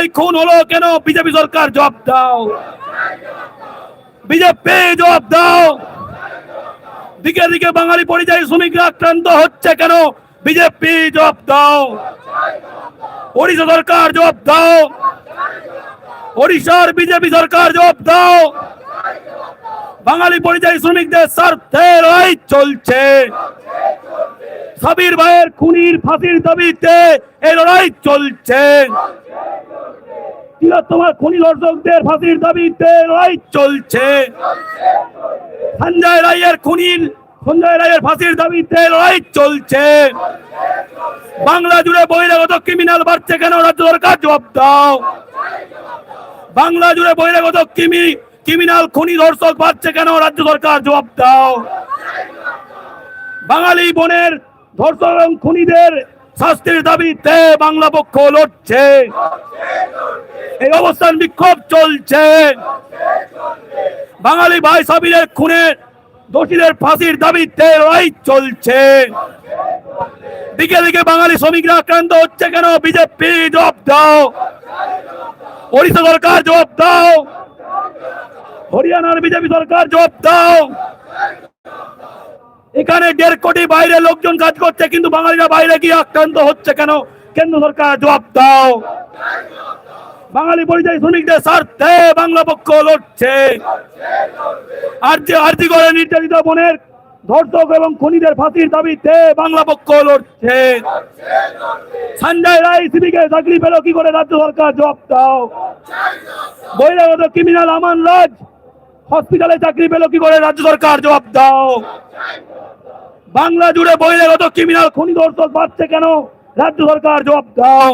ভাই, খুন হলো কেন? বিজেপি সরকার জবাব দাও। বিজেপি জবাব দাও। দিকে দিকে বাঙালি পরিযায়ী শ্রমিকরা আক্রান্ত হচ্ছে কেন? বিজেপি জবাব দাও। ওড়িশা সরকার জবাব দাও। ওড়িশার বিজেপি সরকার জবাব দাও। বাঙালি পরিযায়ী শ্রমিকদের স্বার্থে লড়াই চলছে। সাবির ভাইয়ের খুনির ফাঁসির দাবিতে এই লড়াই চলছে। তোমার খনি দর্শকদের ফাঁসির দাবিতে লড়াই চলছে। সঞ্জয় রায়ের খুনির সঞ্জয় রায়ের ফাঁসির দাবিতে লড়াই চলছে। বাংলা জুড়ে বহিরাগত ক্রিমিনাল বাড়ছে কেন? রাজ্য সরকার জবাব দাও। বাংলা জুড়ে বহিরাগত কিমি ক্রিমিনাল খুনি ধর্ষক বাড়ছে কেন? রাজ্য সরকার জবাব দাও। বাঙালি বনের ধর্ষক এবং খুনিদের শাস্তির দাবিতে বাংলা পক্ষ লড়ছে। এই অবস্থান বিক্ষোভ চলছে। বাঙালি ভাই সাবিরের খুনের দোষীদের ফাঁসির দাবিতে লড়াই চলছে। দিকে দিকে বাঙালি শ্রমিকরা আক্রান্ত হচ্ছে কেন? বিজেপি, জবাব দাও। ওড়িশা সরকার, জবাব দাও। হরিয়ানার বিজেপি সরকার, জবাব দাও। এখানে দেড় কোটি বাইরে লোকজন কাজ করছে, কিন্তু বাঙালিরা বাইরে গিয়ে আক্রান্ত হচ্ছে কেন? কেন্দ্র সরকার, জবাব দাও। বাঙালি পরিযায়ী শ্রমিকদের স্বার্থে বাংলা পক্ষ লড়ছে। আর যে আর্জি করে নির্যাতিত বনের ধর্ষক এবং খনিদের ফাঁসির দাবিতে বাংলা পক্ষ লড়ছে। সঞ্জয় রায় সিবিকে চাকরি পেল, কি করে রাজ্য সরকার জবাব দাও? বহিরাগত ক্রিমিনাল আমান রাজ হসপিটালে চাকরি পেল, কি করে রাজ্য সরকার জবাব দাও? বাংলা জুড়ে বহিরাগত ক্রিমিনাল, খনি দর্শক বাড়ছে কেন? রাজ্য সরকার জবাব দাও।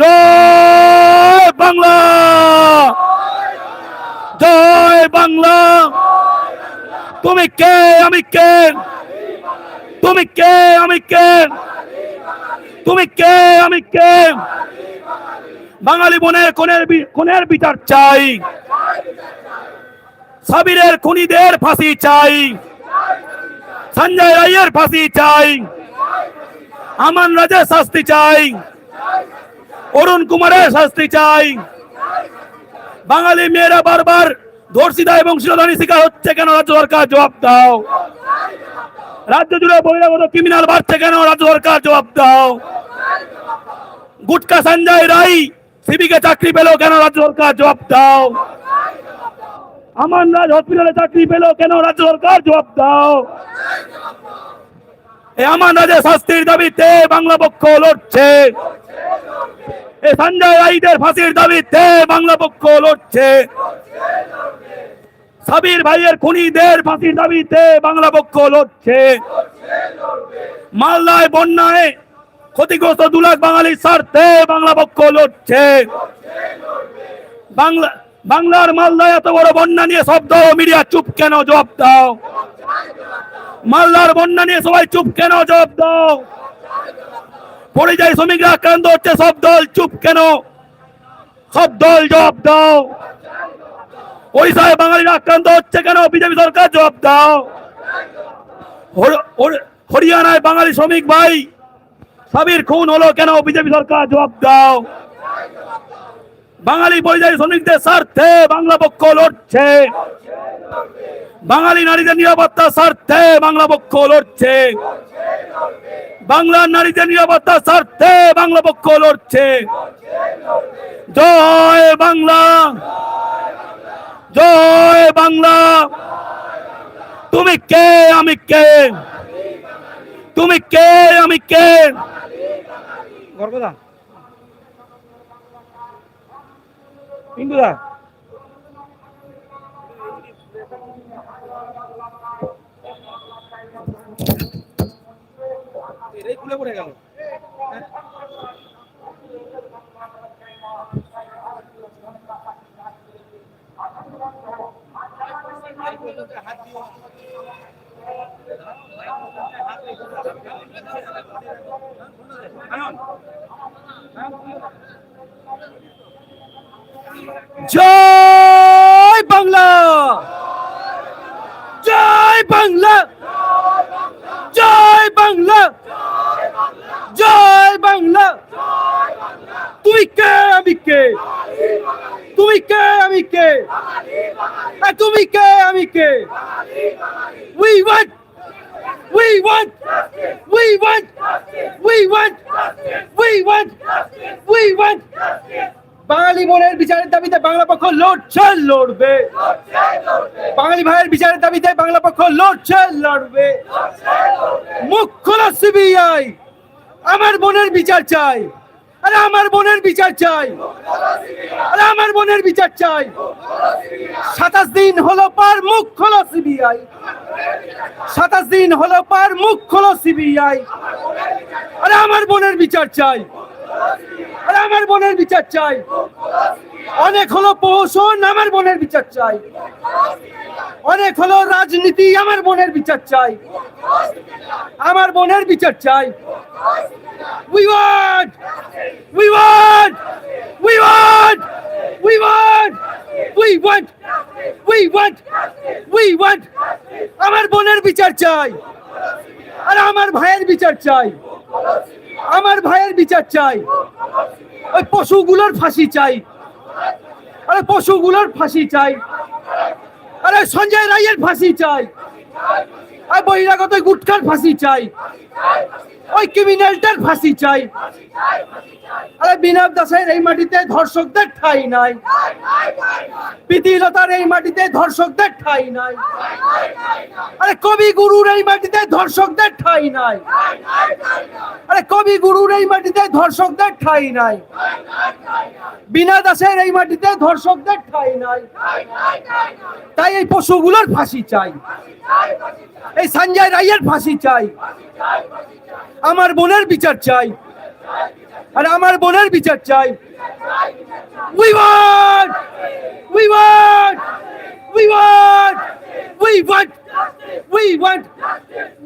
জয় বাংলা। জয় বাংলা। তুমি কে, আমি কে? তুমি কে, আমি কে? তুমি কে, আমি কে? বাঙালি বোনের কোনের কোনের বিচার চাই। সাবিরের খুনিদের ফাঁসি চাই। সঞ্জয় রায়ের ফাঁসি চাই। আমান রাজের শাস্তি চাই। অরুণ কুমারের শাস্তি চাই। বাঙালি মেয়েরা বারবার ধর্ষিতা এবং শিরোধানী শিকার হচ্ছে কেন? রাজ্য সরকার জবাব দাও। রাজ্য জুড়ে বহিরাগত ক্রিমিনাল বাড়ছে কেন? রাজ্য সরকার জবাব দাও। গুটকা সঞ্জয় রাই সিবিকে চাকরি পেল কেন? রাজ্য সরকার জবাব দাও। আমান রাজ হসপিটালে চাকরি পেল কেন? রাজ্য সরকার জবাব দাও। আমান রাজের শাস্তির দাবিতে বাংলা পক্ষ লড়ছে। এই সঞ্জয় রাইদের ফাঁসির দাবিতে বাংলা পক্ষ লড়ছে। সাবির ভাইয়ের খুনিদের ফাঁসির দাবিতে বাংলা পক্ষ লড়ছে। মালদায় বন্যায় ক্ষতিগ্রস্ত দু লাখ বাঙালির স্বার্থে বাংলা পক্ষ লড়ছে। বাংলা, বাংলার মালদায় এত বড় বন্যা নিয়ে শব্দ মিডিয়া চুপ কেন জবাব দাও? মালদার বন্যা নিয়ে সবাই চুপ কেন জবাব দাও? পরিযায়ী শ্রমিকরা আক্রান্ত হচ্ছে, সব দল চুপ কেন? সব দল জবাব দাও। ওড়িশায় বাঙালিরা আক্রান্ত হচ্ছে কেন? বিজেপি সরকার জবাব দাও। হর- হর- হরিয়ানায় বাঙালি শ্রমিক ভাই, সাবির খুন হলো কেন? বিজেপি সরকার জবাব দাও। বাঙালি পরিযায়ী শ্রমিকদের স্বার্থে বাংলা পক্ষ লড়ছে। বাঙালি নারীদের নিরাপত্তার স্বার্থে বাংলা পক্ষ লড়ছে। বাংলার নারীদের নিরাপত্তার স্বার্থে বাংলা পক্ষ লড়ছে। জয় বাংলা। জয় বাংলা। তুমি কে, আমি কে? তুমি কে, আমি কে? গর্গদা পিঙ্গুদা খুলে পড়ে গেল। জয় বাংলা। জয় বাংলা। জয় বাংলা। জয় বাংলা। তুই কে আমি কে? তুমি কে আমি কে? তুমি কে আমি কে? We want we want we want we want we want we want বাঙালি বোনের বিচারের দাবিতে বাংলা পক্ষ লড়ছে, লড়বে। বাঙালি ভাইয়ের বিচারের দাবিতে বাংলা পক্ষ লড়ছে, লড়বে। মুখ খোলা সিবিআই। আমার বোনের বিচার চাই। আরে আমার বোনের বিচার চাই। আরে আমার বোনের বিচার চাই। সাতাশ দিন হলো পার মুখ খোলো সিবিআই। সাতাশ দিন হলো পার মুখ খোলো সিবিআই। আরে আমার বোনের বিচার চাই। আরে আমার বোনের বিচার চাই। অনেক হলো প্রহসন, আমার বোনের বিচার চাই। অনেক হলো রাজনীতি, আমার বোনের বিচার চাই। আমার বোনের বিচার চাই। We want we want we want we want we want we want we want আমার বোনের বিচার চাই। আর আমার ভাইয়ের বিচার চাই। আমার ভাইয়ের বিচার চাই। ওই পশুগুলোর ফাঁসি চাই। আরে পশুগুলোর ফাঁসি চাই। আরে সঞ্জয় রায়ের ফাঁসি চাই। আর বহিরাগত গুটকার ফাঁসি চাই। ওই ক্রিমিনালটার ফাঁসি চাই। আরে বিনব দাসের এই মাটিতে ধর্ষকদের ঠাই নাই। প্রীতিলতার এই মাটিতে ধর্ষকদের ঠাই নাই। আরে কবি গুরুর এই মাটিতে ধর্ষকদের ঠাই নাই। আরে কবি গুরুর এই মাটিতে ধর্ষকদের ঠাই নাই। বিনা দাসের এই মাটিতে ধর্ষকদের ঠাই নাই। তাই এই পশুগুলোর ফাঁসি চাই। এই সঞ্জয় রায়ের ফাঁসি চাই। আমার বোনের বিচার চাই আর আমার বোনের বিচার চাই we want we want we want we want we want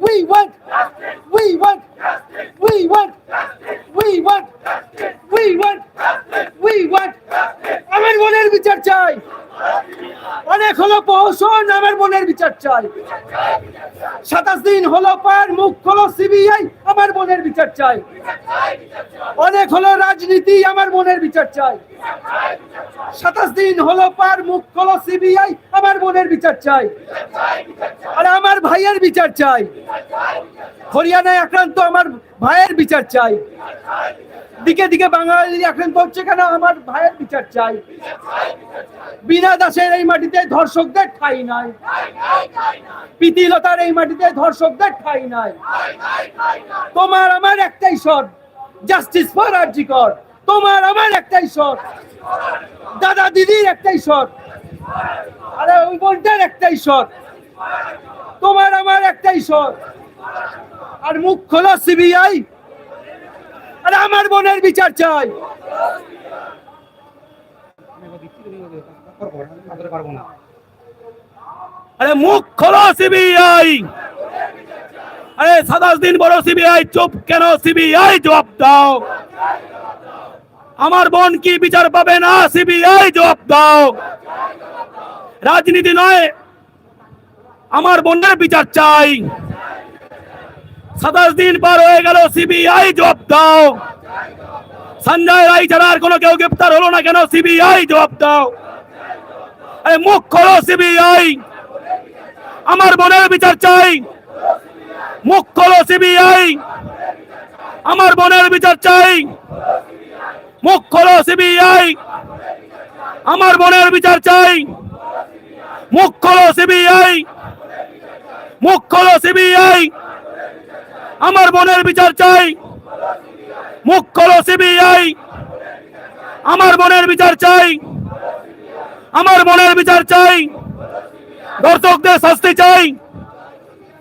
we want we want we want we want we want we want আমার বোনের বিচার চাই। অনেক হলো প্রহসন আমার বোনের বিচার চাই। সাতাশ দিন হলো পার মুখ হলো সিবিআই আমার বোনের বিচার চাই। অনেক হলো রাজনীতি আমার বোনের বিচার চাই। সাতাশ দিন হলো পার মুখ হলো সিবিআই আমার বোনের বিচার চাই। আর আমার ভাইয়ের বিচার চাই। হরিয়ানায় আক্রান্ত আমার ভাইয়ের বিচার চাই। দিকে দিকে বাঙালি আক্রান্ত হচ্ছে কেন? আমার ভাইয়ের বিচার চাই। বিনা দাসের এই মাটিতে ধর্ষকদের ঠাই নাই। প্রীতিলতার এই মাটিতে ধর্ষকদের ঠাই নাই। তোমার আমার একটাই শট জাস্টিস ফর আরজিকর তোমার আমার একটাই শট দাদা দিদির একটাই শট আরে ওই বোনটার একটাই শট তোমার আমার একটাই শট আর মুখ খোলা সিবিআই আরে আমার বোনের বিচার চাই। আরে মুখ খোলো সিবিআই আরে সাতাশ দিন বড় সিবিআই চুপ কেন সিবিআই জবাব দাও। আমার বোন কি বিচার পাবে না সিবিআই জবাব দাও। রাজনীতি নয়, আমার বোনের বিচার চাই। সাতাশ দিন পার হয়ে গেল সিবিআই জবাব দাও। সঞ্জয় রায় ছাড়া আর কোনো কেউ গ্রেপ্তার হলো না কেন? সিবিআই জবাব দাও। মুখ খোলো সিবিআই আমার বোনের বিচার চাই। মুখ খোলো সিবিআই আমার বোনের বিচার চাই। মুখ খোলো সিবিআই আমার বোনের বিচার চাই। মুখ খোলো সিবিআই মুখ খোলো সিবিআই আমার বোনের বিচার চাই। মুখ খোলো সিবিআই আমার বোনের বিচার চাই। আমার বোনের বিচার চাই। দর্শকদের শাস্তি চাই।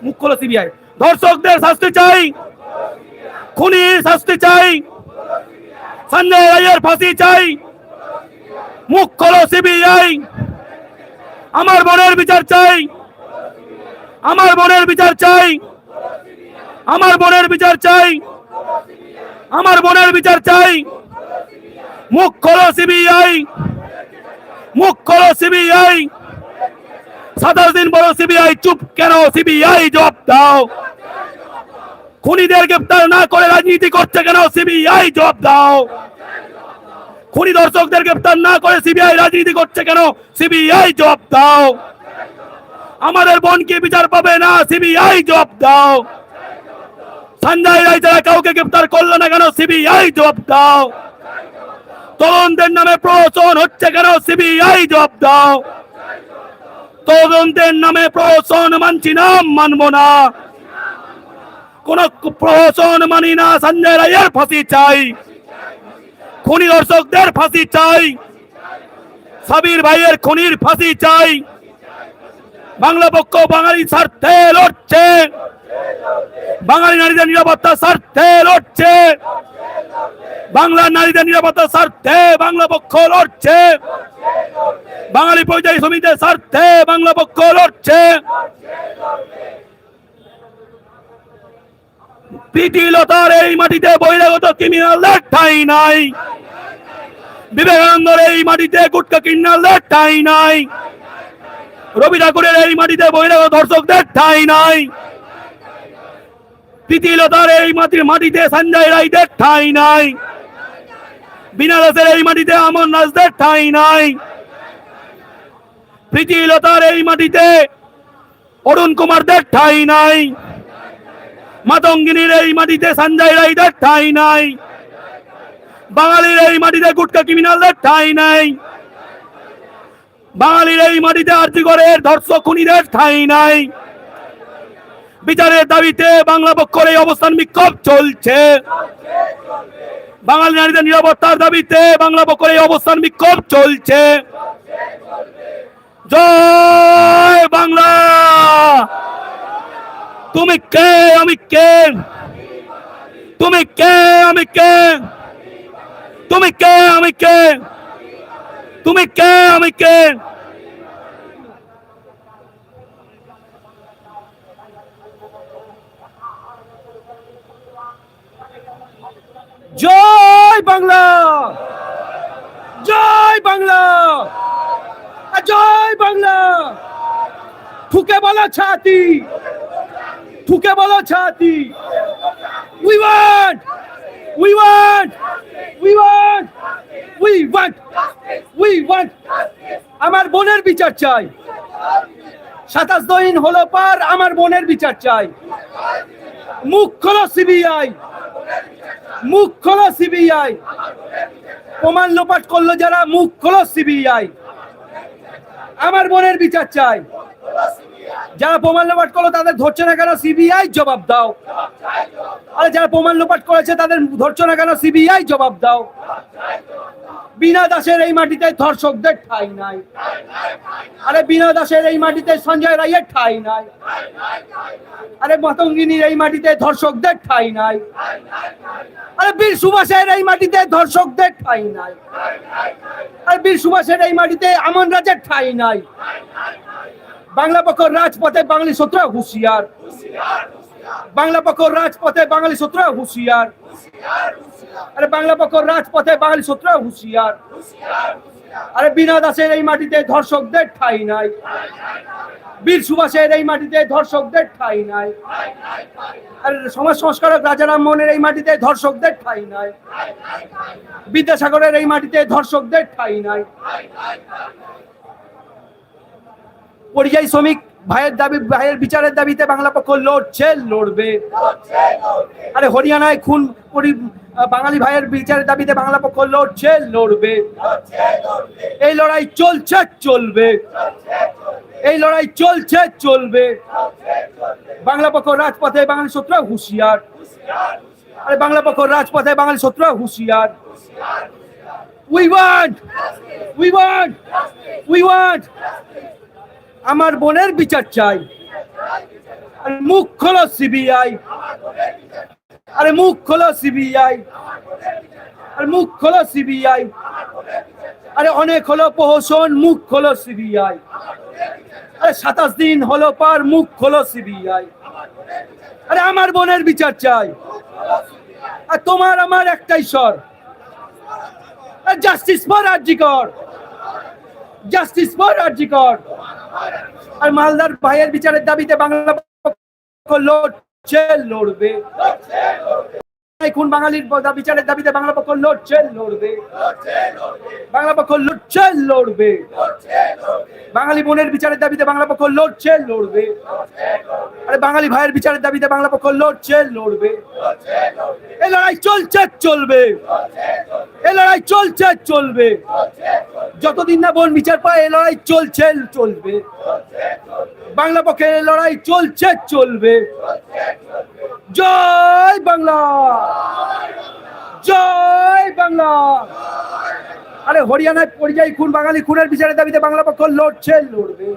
মুখ খোলো সিবিআই দর্শকদের শাস্তি চাই। খুনি শাস্তি চাই। সঞ্জয় রায়ের ফাঁসি চাই। মুখ খোলো সিবিআই আমার বোনের বিচার চাই। আমার বোনের বিচার চাই। আমার বোনের বিচার চাই। আমার বোনের বিচার চাই। মুখ খোলো সিবিআই। মুখ খোলো সিবিআই। সাতাশ দিন বড় সিবিআই, চুপ কেন সিবিআই জবাব দাও। খুনিদের গ্রেপ্তার না করে রাজনীতি করছে কেন সিবিআই জবাব দাও। খুনি দর্শকদের গ্রেপ্তার না করে সিবিআই রাজনীতি করছে কেন সিবিআই জবাব দাও। আমাদের বোন কি বিচার পাবে না সিবিআই জবাব দাও। সঞ্জয় রায় যারা কাউকে গ্রেপ্তার করল না কেন, সিবিআই জবাব দাও। তদন্তের নামে প্রহসন হচ্ছে কেন, সিবিআই জবাব দাও। তদন্তের নামে প্রহসন মানছি না, মানবো না। কোন প্রহসন মানি না, সঞ্জয় রায়ের ফাঁসি চাই। খুনি দর্শকদের ফাঁসি চাই। সাবির ভাইয়ের খুনির ফাঁসি চাই। বাংলা পক্ষ বাঙালি স্বার্থে লড়ছে। বাঙালি নারীদের নিরাপত্তা স্বার্থে লড়ছে। বাংলার নারীদের নিরাপত্তা স্বার্থে বাংলা পক্ষ লড়ছে। বাঙালি পরিযায়ী শ্রমিকদের স্বার্থে বাংলা পক্ষ লড়ছে। প্রীতিলতার এই মাটিতে বহিরাগত ক্রিমিনালদের ঠাঁই নাই। বিবেকানন্দর এই মাটিতে গুটকা কিন্নালদের ঠাঁই নাই। রবি ঠাকুরের এই মাটিতে বহিরাগত দর্শকদের ঠাঁই নাই। প্রীতিলতার এই মাটির মাটিতে সঞ্জয় রায়দের ঠাঁই নাই। বিনা দাসের এই মাটিতে ঠাঁই নাই। এই মাটিতে অরুণ কুমারদের ঠাঁই নাই। মাতঙ্গিনীর এই মাটিতে সঞ্জয় রায়দের ঠাঁই নাই। বাঙালির এই মাটিতে গুটকা ক্রিমিনালদের ঠাঁই নাই। বাঙালির এই মাটিতে আর্যিকরের ধর্ষক খুনিদের ঠাঁই নাই। বিচারের দাবিতে বাংলা পক্ষের এই অবস্থান বিক্ষোভ চলছে। বাঙালি নারীদের নিরাপত্তার দাবিতে বাংলা পক্ষের এই অবস্থান বিক্ষোভ চলছে। জয় বাংলা! তুমি কে, আমি কে? তুমি কে, আমি কে? তুমি কে, আমি কে? তুমি কে, আমি কে? জয় বাংলা। জয় বাংলা। জয় বাংলা। ঠুকে বলো ছাতি। ঠুকে বলো ছাতি। We want we want we want we want we want আমার বোনের বিচার চাই। সাতাশ দিন হলো পার, আমার বোনের বিচার চাই। মুখ খোলো সিবিআই মুখ খোলো সিবিআই। প্রমাণ লোপাট করল যারা মুখ খোলো সিবিআই। আমার বোনের বিচার চাই। যারা প্রমাণ লোপাট করল, তাদের ধরছে না কেন? সিবিআই জবাব দাও। আরে যারা প্রমাণ লোপাট করেছে, তাদের ধরছে না কেন? সিবিআই জবাব দাও। বিনা দাসের এই মাটিতে ধর্ষকদের ঠাই নাই। আরে বিনা দাসের এই মাটিতে সঞ্জয় রায়ের ঠাই নাই। আরে মাতঙ্গিনীর এই মাটিতে ধর্ষকদের ঠাই নাই। আরে বীর সুভাষের এই মাটিতে ধর্ষকদের ঠাই নাই। আরে বীর সুভাষের এই মাটিতে আমন রাজের ঠাই নাই। বাংলা পক্ষ রাজপথে বাঙালি শত্রু, হুঁশিয়ার। বাংলা পক্ষ রাজপথে বাঙালি শত্রু, হুঁশিয়ার। আরে বাংলা পক্ষ রাজপথে বাঙালি শত্রু, হুঁশিয়ার। আরে বিনা দাসের এই মাটিতে ধর্ষকদের ঠাই নাই। বীর সুভাষের এই মাটিতে ধর্ষকদের ঠাই নাই। আর সমাজ সংস্কারক রাজারাম মোহনের এই মাটিতে ধর্ষকদের ঠাই নাই। বিদ্যাসাগরের এই মাটিতে ধর্ষকদের ঠাই নাই। পরিযায়ী শ্রমিক ভাইয়ের দাবি, ভাইয়ের বিচারের দাবিতে বাংলা পক্ষ লড়ছে, লড়বে। আরে হরিয়ানায় খুন বাঙালি ভাইয়ের বিচারের দাবিতে বাংলা পক্ষ লড়ছে, লড়বে। এই লড়াই চলছে, চলবে। এই লড়াই চলছে, চলবে। বাংলা পক্ষ রাজপথে বাঙালি শত্রু, হুঁশিয়ার। আরে বাংলা পক্ষ রাজপথে বাঙালি শত্রু, হুঁশিয়ার। We want we want we want আমার বোনের বিচার চাই। মুখ খোলো সিবিআই। আরে মুখ খোলো সিবিআই। আর মুখ খোলো সিবিআই। আরে অনেক হলো প্রহসন মুখ খোলো সিবিআই। আরে সাতাশ দিন হলো পার, মুখ খোলো সিবিআই। আরে আমার বোনের বিচার চাই। আর তোমার আমার একটাই স্বর। Justice for RG Kar justice for RG Kar আর মালদার ভাইয়ের বিচারের দাবিতে বাংলা লড়ছে লড়বে। খুন বাঙালির বিচারের দাবিতে বাংলা পক্ষ লড়ছে লড়বে বাংলা পক্ষ লড়ছে লড়বে বাঙালি বোনের বিচারের দাবিতে বাংলা পক্ষ লড়ছে লড়বে আরে বাঙালি ভাইয়ের বিচারের দাবিতে বাংলা পক্ষ লড়ছে লড়বে এই লড়াই চলছে চলবে এই লড়াই চলছে চলবে যতদিন না বোন বিচার পায় এই লড়াই চলছে চলবে বাংলা পক্ষে এই লড়াই চলছে চলবে জয় বাংলা। জয় বাংলা। আরে হরিয়ানায় পরিযায়ী খুন, বাঙালি খুনের বিচারের দাবিতে বাংলা পক্ষ লড়ছে, লড়বে।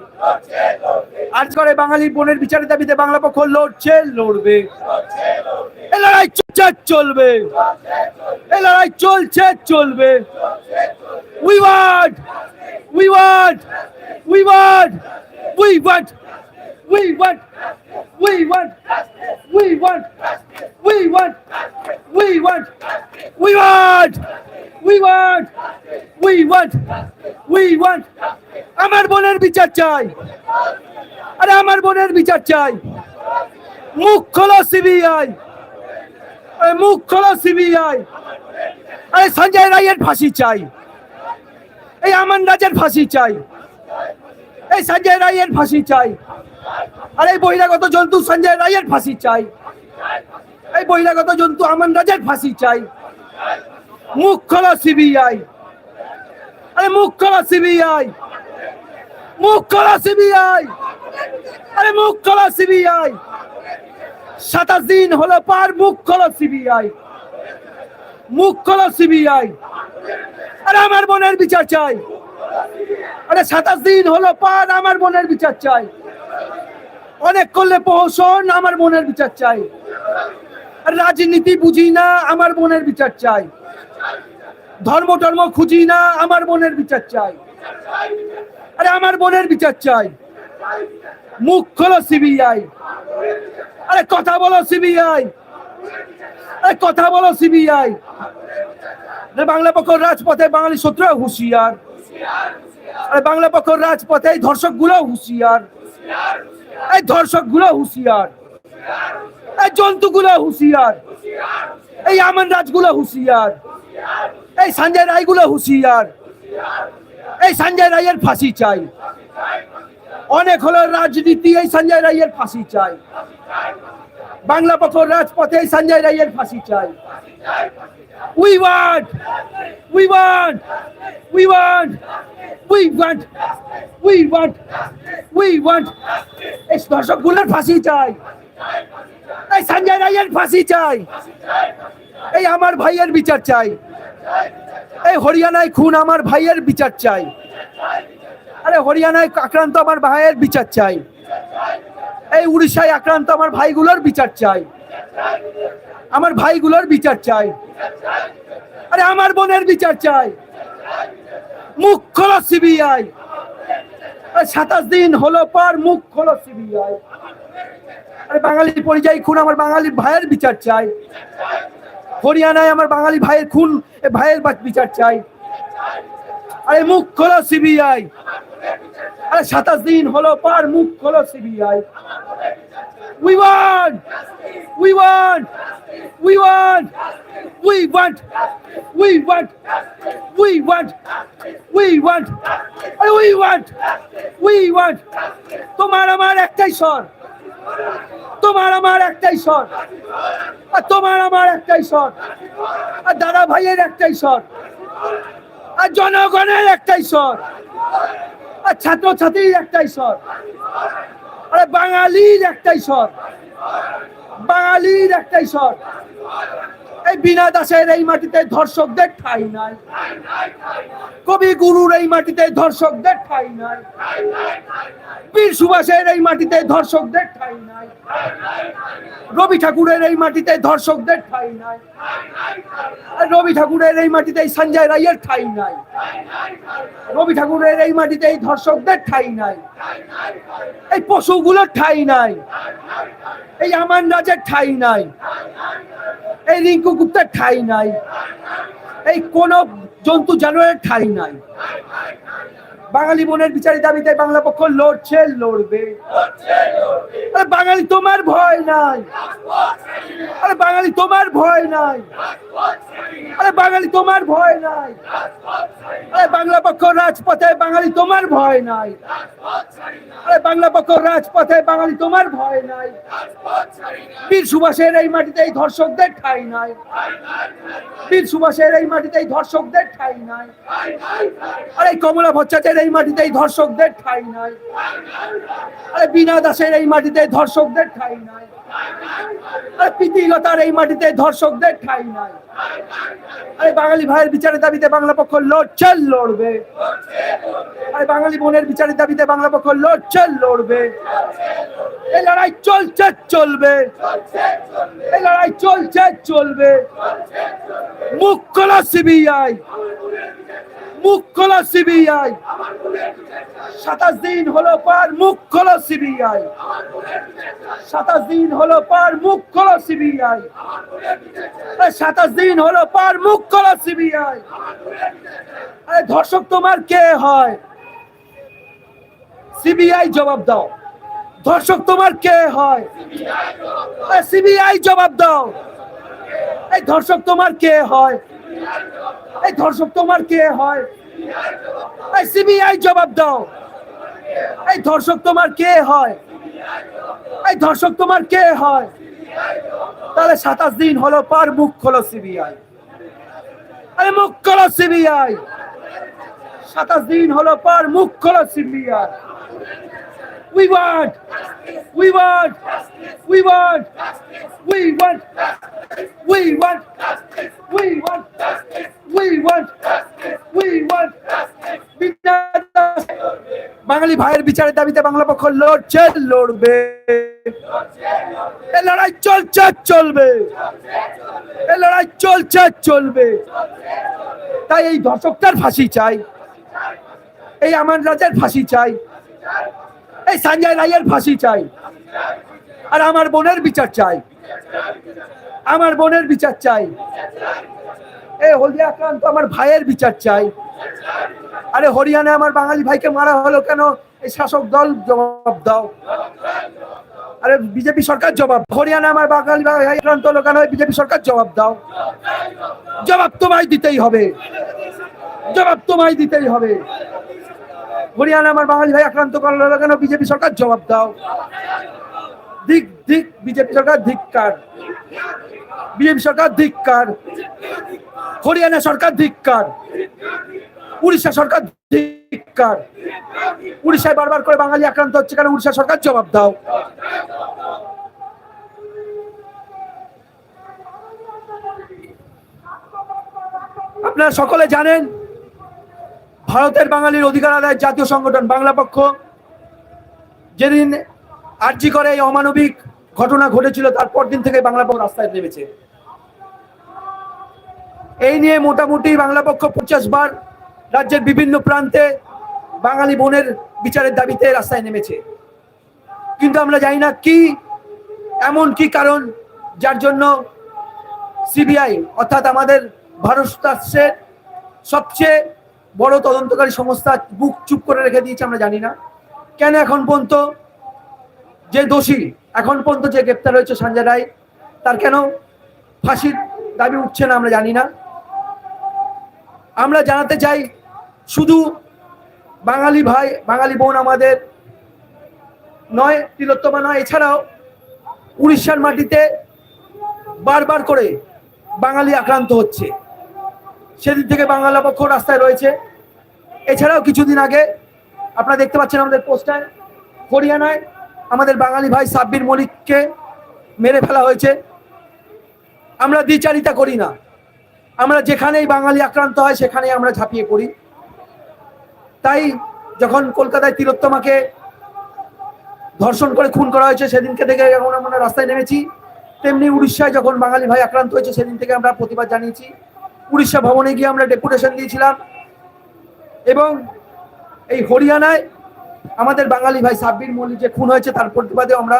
আজ করে বাঙালি বোনের বিচারের দাবিতে বাংলা পক্ষ লড়ছে, লড়বে। এই লড়াই চলবে। এই লড়াই চলছে, চলবে। We want we want we want we want we want we want we want we want we want we want we want we want we want আমার বোনের বিচার চাই। আরে আমার বোনের বিচার চাই। মুখ খোলো সিবিআই। মুখ খোলো সিবিআই। আরে সঞ্জয় রায়ের ফাঁসি চাই। এই আমান রাজের ফাঁসি চাই। এই সঞ্জয় রায়ের ফাঁসি চাই। আরে এই বহিরাগত জন্তু সঞ্জয় রায়ের ফাঁসি চাই। এই বহিরাগত জন্তু আমান রাজের ফাঁসি চাই। মুখ খোলা সিবিআই। আরে মুখ খোলা সিবিআই। মুখ খোলা সিবিআই। আরে মুখ খোলা সিবিআই। সাতাশ দিন হলো পার, মুখ খোলা সিবিআই। মুখ খোলা সিবিআই। আরে আমার বোনের বিচার চাই। আরে সাতাশ দিন হলো পার, আমার বোনের বিচার চাই। অনেক করলে প্রহসন আমার মনের বিচার চাই। রাজনীতি বুঝি না, আমার মনের বিচার চাই। ধর্ম টর্ম খুঁজি না, আমার মনের বিচার চাই। আরে আমার বোনের বিচার চাই। মুখ খোলো সিবিআই। আরে কথা বলো সিবিআই। আরে কথা বলো সিবিআই। বাংলা পক্ষ রাজপথে বাঙালি শত্রু হুঁশিয়ার। আরে বাংলা পক্ষ রাজপথে ধর্ষকগুলো হুঁশিয়ার। এই ধর্ষকগুলো হুঁশিয়ার। এই জন্তু গুলো হুঁশিয়ার। এই আমান রাজগুলো হুঁশিয়ার। এই সঞ্জয় রায়গুলো হুঁশিয়ার। এই সঞ্জয় রায়ের ফাঁসি চাই। অনেক হলো রাজনীতি, এই সঞ্জয় রায়ের ফাঁসি চাই। বাংলা পক্ষ রাজপথে এই সঞ্জয় রায়ের ফাঁসি চাই। We want we want we want we want we want we want এই দর্শকগুলোর ফাঁসি চাই। এই সঞ্জয় রায়ের ফাঁসি চাই। এই আমার ভাইয়ের বিচার চাই। এই হরিয়ানায় খুন আমার ভাইয়ের বিচার চাই। আরে হরিয়ানায় আক্রান্ত আমার ভাইয়ের বিচার চাই। এই উড়িষ্যায় আক্রান্ত আমার ভাইগুলোর বিচার চাই। আমার ভাইগুলোর বিচার চাই। আরে আমার বোনের বিচার চাই। মুখ খোলো সিবিআই। সাতাশ দিন হলো পর মুখ খোলো সিবিআই। আরে বাঙালি পরিযায়ী খুন, আমার বাঙালি ভাইয়ের বিচার চাই। হরিয়ানায় আমার বাঙালি ভাইয়ের খুন ভাইয়ের বিচার চাই। আরে মুখ খোলো সিবিআই। আরে সাতাশ দিন হলো পার মুখ খোলো CBI. We want! We want! We want! We want! We want! We want! We want! And we want! We want! তোমার আমার একটাই স্বর তোমার আমার একটাই স্বর আর তোমার আমার একটাই স্বর আর দাদা ভাইয়ের একটাই স্বর আর জনগণের একটাই স্বর আর ছাত্রছাত্রীর একটাই স্বর আরে বাঙালির একটাই স্বর। বাঙালির একটাই স্বর। এই বিনা দাসের এই মাটিতে ধর্ষকদের ঠাই নাই। কবি গুরুর এই মাটিতে ধর্ষকদের ঠাই নাই। বীর সুভাষের এই মাটিতে ধর্ষকদের ঠাই নাই। রবি ঠাকুরের এই মাটিতে ধর্ষকদের ঠাই নাই। রবি ঠাকুরের এই মাটিতে সঞ্জয় রায়ের ঠাই নাই। রবি ঠাকুরের এই মাটিতে এই ধর্ষকদের ঠাই নাই। এই পশুগুলোর ঠাই নাই। এই আমান রাজের ঠাই নাই। এই রিঙ্কু গুপ্তের ঠাই নাই। এই কোন জন্তু জানোয়ারের ঠাই নাই। বাঙালি বোনের বিচারের দাবিতে বাংলা পক্ষ লড়ছে, লড়বে। আরে বাঙালি তোমার ভয় নাই। আরে বাঙালি তোমার ভয় নাই। আরে বাঙালি তোমার ভয় নাই। আরে বাংলা পক্ষ রাজপথে বাঙালি তোমার ভয় নাই। আরে বাংলা পক্ষ রাজপথে বাঙালি তোমার ভয় নাই। বীর সুভাষের এই মাটিতে এই ধর্ষকদের ঠাই নাই। বীর সুভাষের এই মাটিতে এই ধর্ষকদের ঠাই নাই। আরে কমলা ভট্টাচার্যের এই মাটিতে এই ধর্ষকদের ঠাই নাই। আরে বিনা দাসের এই মাটিতে ধর্ষকদের ঠাই নাই। আরে প্রীতিলতার এই মাটিতে ধর্ষকদের ঠাই নাই। আরে বাঙালি ভাইয়ের বিচারের দাবিতে বাংলা পক্ষ লড়ছে, লড়বে। আরে বাঙালি বোনের বিচারের দাবিতে বাংলা পক্ষ লড়ছে, লড়বে। এই লড়াই চলছে, চলবে। এই লড়াই চলছে, চলবে। মুখ খোলা সিবিআই মুখ খোলা সিবিআই। সাতাশ দিন হলো পার মুখ খোলা সিবিআই। সাতাশ দিন হলো পার মুখ খোলা সিবিআই। সাতাশ দিন হলো পার মুখ খোলা সিবিআই। আরে ধর্ষক তোমার কে হয়? সিবিআই জবাব দাও। ধর্ষক তোমার কে হয়? সিবিআই জবাব দাও। এই ধর্ষক তোমার কে হয়? এই ধর্ষক তোমার কে হয়? এই সিবিআই জবাব দাও। এই ধর্ষক তোমার কে হয়? এই ধর্ষক তোমার কে হয়? তাহলে সাতাশ দিন হলো পার মুখ খোলো সিবিআই আরে মুখ খোলো সিবিআই সাতাশ দিন হলো পার মুখ খোলো CBI We want, we want, we want, we want, we want, we want, we want, we want. বিচার- বাঙালি ভাইয়ের বিচারের দাবিতে বাংলা পক্ষ লড়ছে লড়বে। এ লড়াই চলছে চলবে। এ লড়াই চলছে চলবে। তাই এই দর্শকটার ফাঁসি চাই। এই আমার রাজের ফাঁসি চাই। এই সঞ্জয় রায়ের ফাঁসি চাই। আর আমার বোনের বিচার চাই। আমার বোনের বিচার চাই। এই হলদিয়া আক্রান্ত আমার ভাইয়ের বিচার চাই। আরে হরিয়ানা আমার বাঙালি ভাইকে মারা হলো কেন? এই শাসক দল জবাব দাও। আরে বিজেপি সরকার জবাব হরিয়ানা আমার বাঙালি ভাই আক্রান্ত হলো কেন? বিজেপি সরকার জবাব দাও। জবাব তোমায় দিতেই হবে। জবাব তোমায় দিতেই হবে। হরিয়ানা আমার বাঙালি ভাই আক্রান্ত করল কেন বিজেপি সরকার জবাব দাও? দিক দিক, বিজেপি সরকার ধিক্কার বিজেপি সরকার ধিক্কার হরিয়ানা সরকার ধিক্কার উড়িষ্যা সরকার ধিক্কার উড়িষ্যায় বারবার করে বাঙালি আক্রান্ত হচ্ছে কেন? উড়িষ্যা সরকার জবাব দাও। আপনারা সকলে জানেন ভারতের বাঙালির অধিকার আদায় জাতীয় সংগঠন বাংলা পক্ষ, যেদিন আর্জি করে এই অমানবিক ঘটনা ঘটেছিল, তারপর দিন থেকে বাংলা পক্ষ রাস্তায় নেমেছে। এই নিয়ে মোটামুটি বাংলা পক্ষ পঞ্চাশ বার রাজ্যের বিভিন্ন প্রান্তে বাঙালি বোনের বিচারের দাবিতে রাস্তায় নেমেছে। কিন্তু আমরা জানি না কি, এমন কি কারণ, যার জন্য সিবিআই, অর্থাৎ আমাদের ভারত সবচেয়ে বড় তদন্তকারী সংস্থা বুক চুপ করে রেখে দিয়েছে, আমরা জানি না। কেন এখন পর্যন্ত যে দোষী, এখন পর্যন্ত যে গ্রেপ্তার হয়েছে সঞ্জয় রায়, তার কেন ফাঁসির দাবি উঠছে না, আমরা জানি না। আমরা জানাতে চাই, শুধু বাঙালি ভাই, বাঙালি বোন আমাদের নয়, তিলোত্তমা নয়, এছাড়াও উড়িষ্যার মাটিতে বারবার করে বাঙালি আক্রান্ত হচ্ছে। সেদিন থেকে বাংলা পক্ষ রাস্তায় রয়েছে। এছাড়াও কিছুদিন আগে আপনারা দেখতে পাচ্ছেন আমাদের পোস্টার, হরিয়ানায় আমাদের বাঙালি ভাই সাব্বির মলিককে মেরে ফেলা হয়েছে। আমরা দ্বিচারিতা করি না। আমরা যেখানেই বাঙালি আক্রান্ত হয়, সেখানেই আমরা ঝাঁপিয়ে পড়ি। তাই যখন কলকাতায় তিলোত্তমাকে ধর্ষণ করে খুন করা হয়েছে, সেদিনকে থেকে যখন আমরা রাস্তায় নেমেছি, তেমনি উড়িষ্যায় যখন বাঙালি ভাই আক্রান্ত হয়েছে, সেদিন থেকে আমরা প্রতিবাদ জানিয়েছি। উড়িষ্যা ভবনে গিয়ে আমরা ডেপুটেশন দিয়েছিলাম। এবং এই হরিয়ানায় আমাদের বাঙালি ভাই সাব্বির মল্লিক যে খুন হয়েছে তার প্রতিবাদে আমরা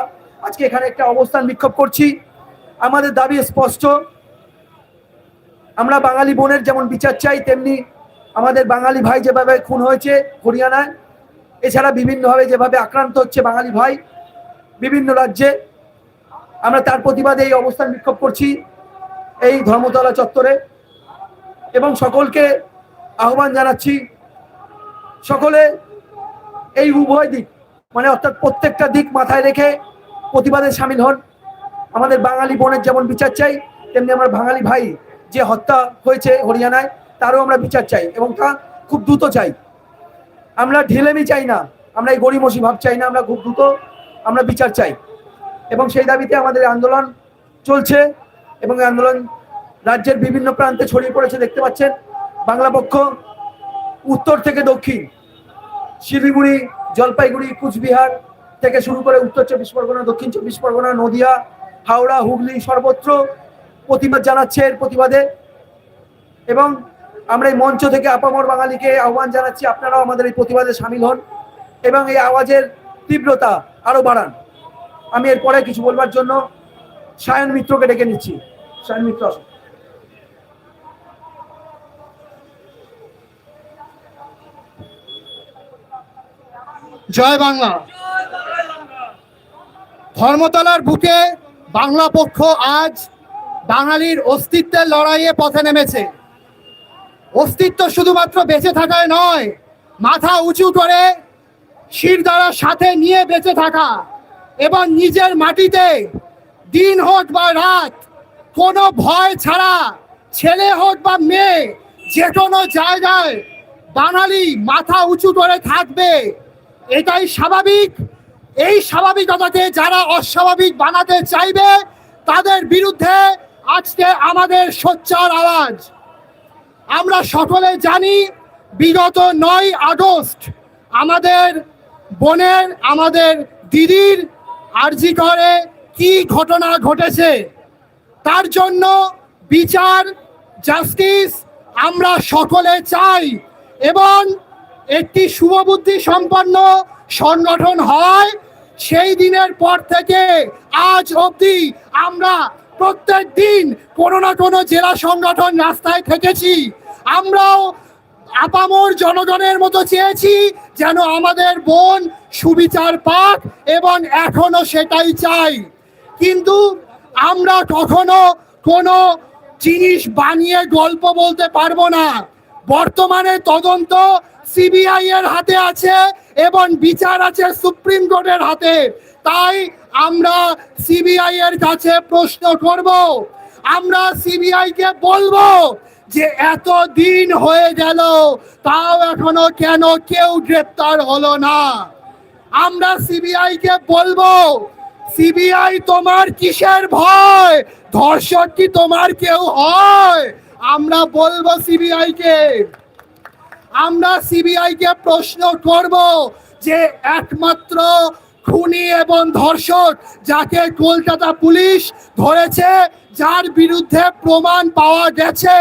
আজকে এখানে একটা অবস্থান বিক্ষোভ করছি। আমাদের দাবি স্পষ্ট। আমরা বাঙালি বোনের যেমন বিচার চাই, তেমনি আমাদের বাঙালি ভাই যেভাবে খুন হয়েছে হরিয়ানায়, এছাড়া বিভিন্নভাবে যেভাবে আক্রান্ত হচ্ছে বাঙালি ভাই বিভিন্ন রাজ্যে, আমরা তার প্রতিবাদে এই অবস্থান বিক্ষোভ করছি। এই ধর্মতলা চত্বরে এবং সকলকে আহ্বান জানাচ্ছি। সকলে এই উভয় দিক মানে অর্থাৎ প্রত্যেকটা দিক মাথায় রেখে প্রতিবাদে সামিল হন। আমাদের বাঙালি বোনের যেমন বিচার চাই, তেমনি আমরা বাঙালি ভাই যে হত্যা হয়েছে হরিয়ানায়, তারও আমরা বিচার চাই এবং তা খুব দ্রুত চাই। আমরা ঢিলেমি চাই না, আমরা এই গরিমসি ভাব চাই না, আমরা খুব দ্রুত আমরা বিচার চাই। এবং সেই দাবিতে আমাদের আন্দোলন চলছে এবং আন্দোলন রাজ্যের বিভিন্ন প্রান্তে ছড়িয়ে পড়েছে, দেখতে পাচ্ছেন। বাংলা পক্ষ উত্তর থেকে দক্ষিণ। শিলিগুড়ি, জলপাইগুড়ি, কুচবিহার থেকে শুরু করে উত্তর চব্বিশ পরগনা, দক্ষিণ চব্বিশ পরগনা, নদিয়া, হাওড়া, হুগলি সর্বত্র প্রতিবাদ জানাচ্ছে এর প্রতিবাদে। এবং আমরা এই মঞ্চ থেকে আপামর বাঙালিকে আহ্বান জানাচ্ছি, আপনারাও আমাদের এই প্রতিবাদে সামিল হন এবং এই আওয়াজের তীব্রতা আরও বাড়ান। আমি এরপরে কিছু বলবার জন্য সায়ন মিত্রকে ডেকে নিচ্ছি। সায়ন মিত্র, আসুন। জয় বাংলা। ধর্মতলার বুকে বাংলা পক্ষ আজ বাঙালির অস্তিত্বের লড়াইয়ে পথে নেমেছে। অস্তিত্ব শুধুমাত্র বেঁচে থাকায় নয়, মাথা উঁচু করে শির দ্বারা সাথে নিয়ে বেঁচে থাকা এবং নিজের মাটিতে দিন হোক বা রাত, কোনো ভয় ছাড়া ছেলে হোক বা মেয়ে যে কোনো জায়গায় বাঙালি মাথা উঁচু করে থাকবে। এটাই স্বাভাবিক। এই স্বাভাবিকতাকে যারা অস্বাভাবিক বানাতে চাইবে, তাদের বিরুদ্ধে আজকে আমাদের সোচ্চার আওয়াজ। আমরা সকলে জানি, বিগত নয় আগস্ট আমাদের বোনের, আমাদের দিদির আরজি করে কি ঘটনা ঘটেছে। তার জন্য বিচার, জাস্টিস আমরা সকলে চাই এবং একটি শুভবুদ্ধি সম্পন্ন সংগঠন হয়, সেই দিনের পর থেকে আজ অবধি আমরা প্রত্যেক দিন কোনো না কোনো জেলা সংগঠন রাস্তায় থেকেছি। আমরাও আপামর জনগণের মতো চেয়েছি যেন আমাদের বোন সুবিচার পাক এবং এখনও সেটাই চাই। কিন্তু আমরা কখনো কোনো জিনিস বানিয়ে গল্প বলতে পারব না। বর্তমানে তদন্ত সিবিআই এর হাতে আছে এবং বিচার আছে সুপ্রিম কোর্টের হাতে। তাই আমরা সিবিআই এর কাছে প্রশ্ন করব। আমরা সিবিআই কে বলব যে এত দিন হয়ে গেল, তাও এখনও কেন কেউ গ্রেপ্তার হলো না? আমরা সিবিআই কে বলব, সিবিআই তোমার কিসের ভয়? ধর্ষক কি তোমার কেউ হয়? আমরা বলব সিবিআই কে। আমরা সিবিআই কে প্রশ্ন করব যে একমাত্র খুনি এবং ধর্ষক যাকে কলকাতা পুলিশ ধরেছে, যার বিরুদ্ধে প্রমাণ পাওয়া গেছে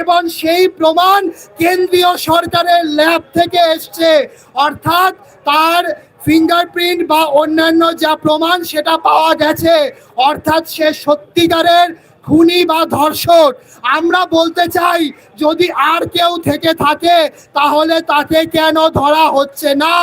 এবং সেই প্রমাণ কেন্দ্রীয় সরকারের ল্যাব থেকে এসছে। অর্থাৎ তার ফিঙ্গারপ্রিন্ট বা অন্যান্য যা প্রমাণ সেটা পাওয়া গেছে। অর্থাৎ সে সত্যিকারের খুনি বা ধর্ষক আমরা বলতে চাই, যদি আর কেউ থেকে থাকে, তাহলে তাকে কেন ধরা হচ্ছে না?